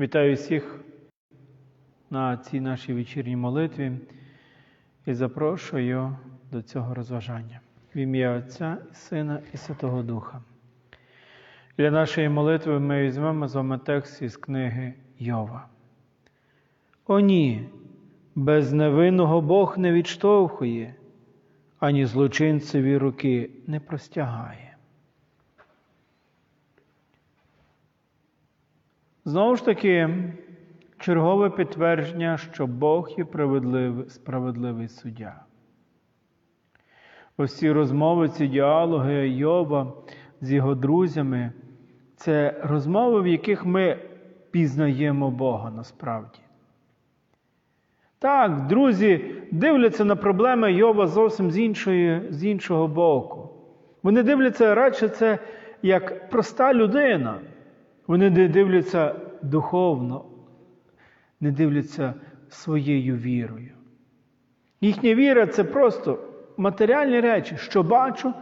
Вітаю всіх на цій нашій вечірній молитві і запрошую до цього розважання в ім'я Отця і Сина і Святого Духа. Для нашої молитви ми візьмемо з вами текст із книги Йова. О ні, безневинного Бог не відштовхує, ані злочинцеві руки не простягає. Знову ж таки, чергове підтвердження, що Бог є справедливий, справедливий суддя. Ось ці розмови, ці діалоги Йова з його друзями це розмови, в яких ми пізнаємо Бога насправді. Так, друзі дивляться на проблеми Йова зовсім з, іншої, з іншого боку. Вони дивляться радше це як проста людина. Вони не дивляться духовно, не дивляться своєю вірою. Їхня віра це просто матеріальні речі, що бачу,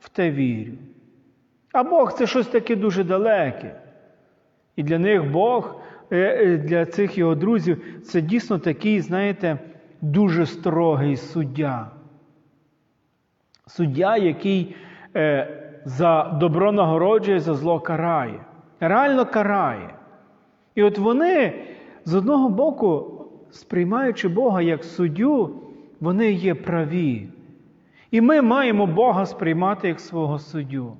в те вірю. А Бог це щось таке дуже далеке. І для них Бог, для цих його друзів, це дійсно такий, знаєте, дуже строгий суддя. Суддя, який за добро нагороджує, за зло карає реально карає. І от вони з одного боку, сприймаючи Бога як суддю, вони є праві. І ми маємо Бога сприймати як свого суддю.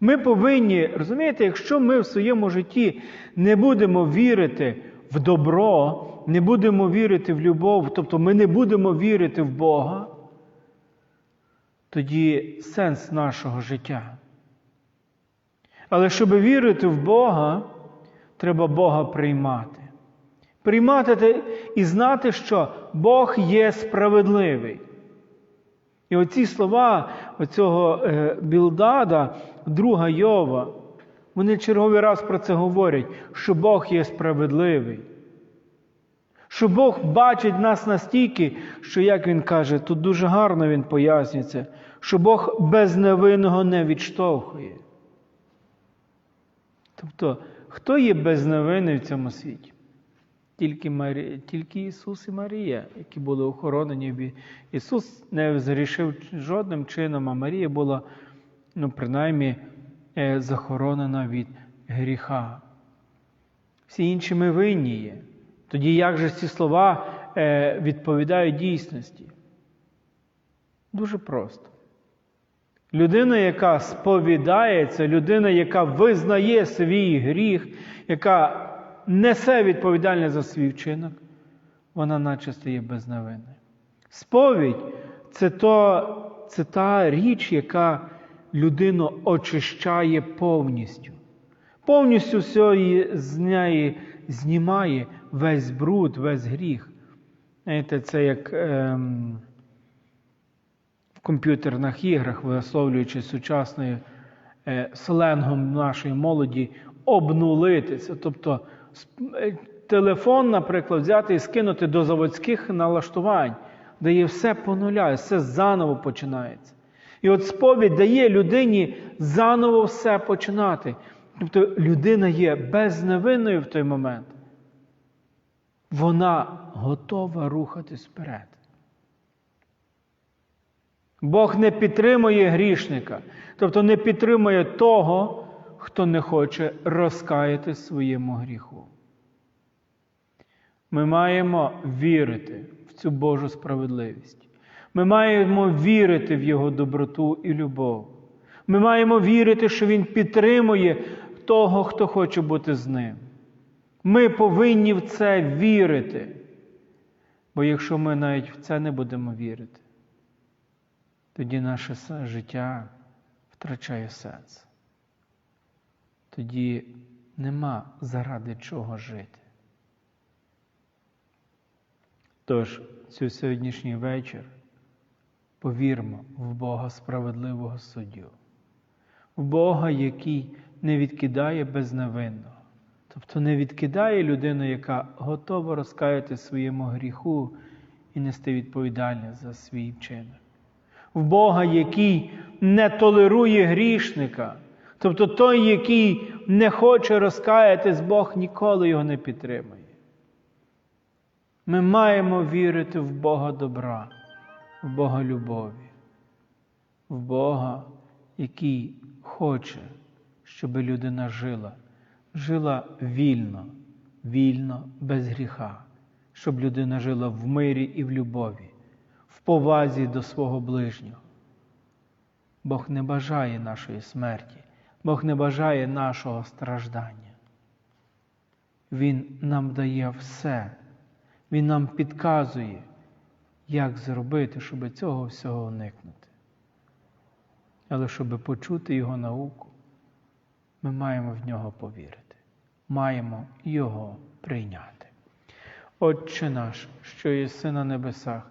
Ми повинні, розумієте, якщо ми в своєму житті не будемо вірити в добро, не будемо вірити в любов, тобто ми не будемо вірити в Бога, тоді сенс нашого життя. Але щоб вірити в Бога, треба Бога приймати. Приймати і знати, що Бог є справедливий. І оці слова оцього Білдада, друга Йова, вони черговий раз про це говорять, що Бог є справедливий. Що Бог бачить нас настільки, що, як він каже, тут дуже гарно він пояснюється, що Бог безневинного не відштовхує. Тобто, хто є безневинний в цьому світі? Тільки Марія, тільки Ісус і Марія, які були охоронені. Ісус не зрішив жодним чином, а Марія була, ну, принаймні, захоронена від гріха. Всі інші ми винні є. Тоді як же ці слова відповідають дійсності? Дуже просто. Людина, яка сповідається, людина, яка визнає свій гріх, яка несе відповідальність за свій вчинок, вона наче стає безневинною. Сповідь це, то, це та річ, яка людину очищає повністю. Повністю все з неї знімає весь бруд, весь гріх. Знаєте, це як. Ем, комп'ютерних іграх, висловлюючи сучасною сленгом нашої молоді, обнулитися. Тобто телефон, наприклад, взяти і скинути до заводських налаштувань, де є все по нуля, все заново починається. І от сповідь дає людині заново все починати. Тобто людина є безневинною в той момент. Вона готова рухатись вперед. Бог не підтримує грішника, тобто не підтримує того, хто не хоче розкаяти своєму гріху. Ми маємо вірити в цю Божу справедливість. Ми маємо вірити в Його доброту і любов. Ми маємо вірити, що Він підтримує того, хто хоче бути з ним. Ми повинні в це вірити. Бо якщо ми навіть в це не будемо вірити, тоді наше життя втрачає сенс. Тоді нема заради чого жити. Тож, цю сьогоднішній вечір повірмо в Бога справедливого суддю, в Бога, який не відкидає безневинного, тобто не відкидає людину, яка готова розкаяти своєму гріху і нести відповідальність за свій вчинок в Бога, який не толерує грішника, Тобто той, який не хоче розкаятись, Бог ніколи його не підтримує. Ми маємо вірити в Бога добра, в Бога любові, в Бога, який хоче, щоб людина жила, жила вільно, вільно, без гріха, щоб людина жила в мирі і в любові, в повазі до свого ближнього. Бог не бажає нашої смерті, Бог не бажає нашого страждання. Він нам дає все, Він нам підказує, як зробити, щоб цього всього уникнути. Але щоб почути Його науку, ми маємо в нього повірити, маємо Його прийняти. Отче наш, що єси на небесах,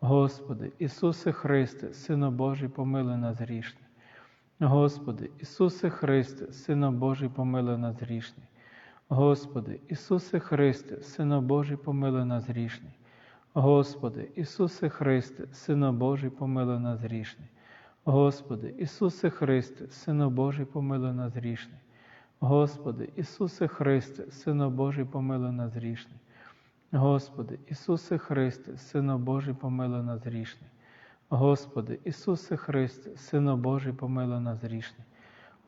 Господи, Ісусе Христе, Сино Божий, помилуй нас грішних. Господи, Ісусе Христе, Сино Божий, помилуй нас грішних. Господи, Ісусе Христе, Сино Божий, помилуй нас грішних. Господи, Ісусе Христе, Сино Божий, помилуй нас грішних. Господи, Ісусе Христе, Сино Божий, помилуй нас грішних. Господи, Ісусе Христе, Сино Божий, помилуй нас грішних. Господи, Ісусе Христе, Сино Божий, помилуй нас грішних. Господи, Ісусе Христе, Сино Божий, помилуй нас грішних.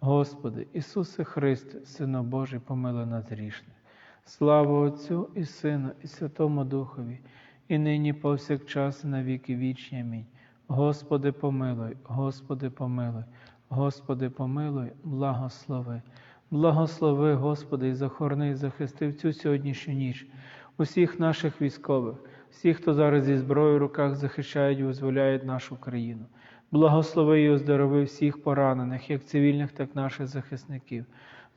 Господи, Ісусе Христе, Сино Божий, помилуй нас грішних. Слава Отцю і Сину, і Святому Духові, і нині повсякчас, і на віки вічні. Амінь. Господи, помилуй, Господи, помилуй, Господи, помилуй, благослови. Благослови, Господи, і захорони, і захисти в цю сьогоднішню ніч усіх наших військових, всіх, хто зараз зі зброєю в руках захищають і визволяють нашу країну. Благослови і оздорови всіх поранених, як цивільних, так і наших захисників.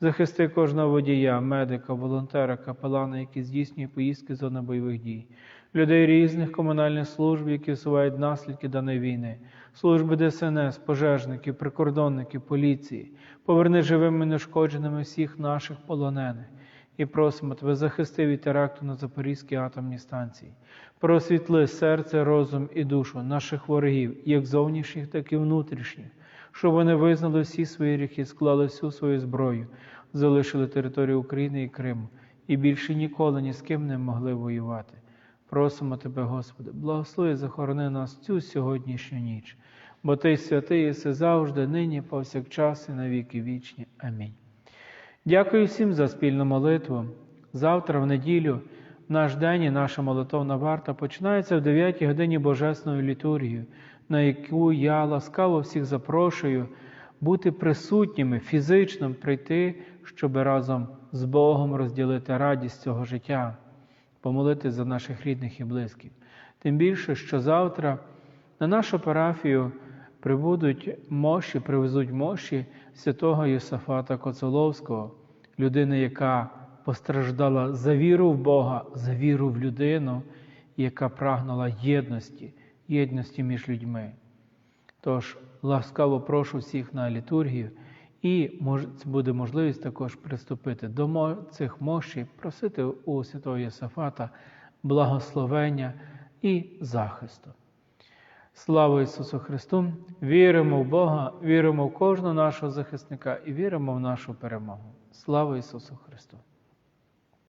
Захисти кожного водія, медика, волонтера, капелана, які здійснює поїздки з зони бойових дій, людей різних комунальних служб, які усувають наслідки даної війни, служби ДСНС, пожежників, прикордонників, поліції, поверни живими і нешкодженими всіх наших полонених. І просимо Тебе захисти від теракту на Запорізькій атомній станції. Просвітли серце, розум і душу наших ворогів, як зовнішніх, так і внутрішніх, щоб вони визнали всі свої гріхи, склали всю свою зброю, залишили територію України і Криму, і більше ніколи ні з ким не могли воювати. Просимо Тебе, Господи, благослови, захорони нас цю сьогоднішню ніч, бо Ти святий єси завжди, нині, повсякчас і на віки вічні. Амінь. Дякую всім за спільну молитву. Завтра, в неділю, наш день і наша молитовна варта починається в 9 годині Божественною літургією, на яку я ласкаво всіх запрошую бути присутніми, фізично прийти, щоб разом з Богом розділити радість цього життя, помолити за наших рідних і близьких. Тим більше, що завтра на нашу парафію прибудуть мощі, привезуть мощі святого Єсафата Коцоловського, людини, яка постраждала за віру в Бога, за віру в людину, яка прагнула єдності, єдності між людьми. Тож ласкаво прошу всіх на літургію, і буде можливість також приступити до цих мощей, просити у святого Єсафата благословення і захисту. Слава Ісусу Христу! Віримо в Бога, віримо в кожного нашого захисника і віримо в нашу перемогу. Слава Ісусу Христу!